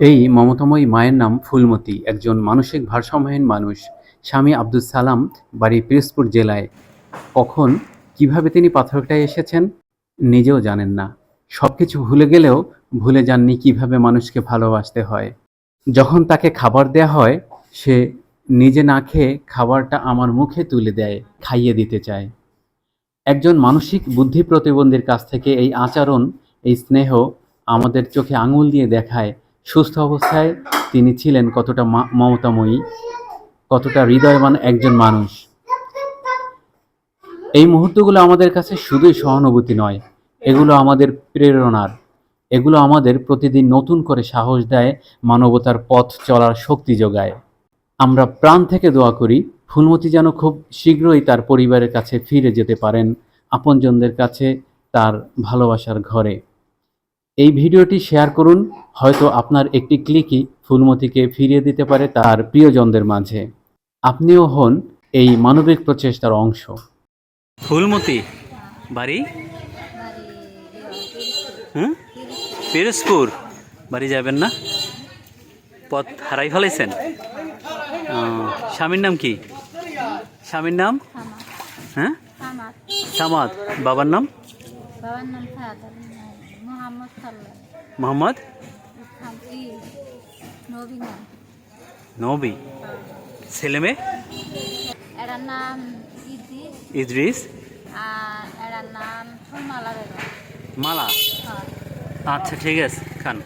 এই মমতাময়ী মায়ের নাম ফুলমতি, একজন মানসিক ভারসাম্যহীন মানুষ। স্বামী আব্দুল সালাম, বাড়ি পিরোজপুর জেলায়। কখন, কীভাবে তিনি পাথরটায় এসেছেন, নিজেও জানেন না। সব কিছু ভুলে গেলেও ভুলে যাননি কীভাবে মানুষকে ভালোবাসতে হয়। যখন তাকে খাবার দেয়া হয়, সে নিজে না খেয়ে খাবারটা আমার মুখে তুলে দেয়, খাইয়ে দিতে চায়। একজন মানসিক বুদ্ধি প্রতিবন্ধীর কাছ থেকে এই আচরণ, এই স্নেহ আমাদের চোখে আঙুল দিয়ে দেখায় সুস্থ অবস্থায় তিনি ছিলেন কতটা মমতাময়ী, কতটা হৃদয়বান একজন মানুষ। এই মুহূর্তগুলো আমাদের কাছে শুধুই সহানুভূতি নয়, এগুলো আমাদের প্রেরণার। এগুলো আমাদের প্রতিদিন নতুন করে সাহস দেয়, মানবতার পথ চলার শক্তি যোগায়। আমরা প্রাণ থেকে দোয়া করি, ফুলমতি যেন খুব শীঘ্রই তার পরিবারের কাছে ফিরে যেতে পারেন, আপনজনদের কাছে তার ভালোবাসার ঘরে। এই ভিডিওটি শেয়ার করুন হয়তো আপনার একটি ক্লিকই ফুলমতিকে ফিরিয়ে দিতে পারে তার প্রিয়জনদের মাঝে। আপনিও হন এই মানবিক প্রচেষ্টার অংশ। ফুলমতি? বাড়ি? হুম পিরোজপুর বাড়ি যাবেন না? পথ হারাই ফেলাইছেন ও, স্বামীর নাম কি? স্বামীর নাম? হ্যাঁ? সামাদ। বাবার নাম? বাবার নাম মোহাম্মদ নবী নবী? ছেলে মেয়ে? ইদ্রিস। মালা হয়। আচ্ছা ঠিক আছে খান।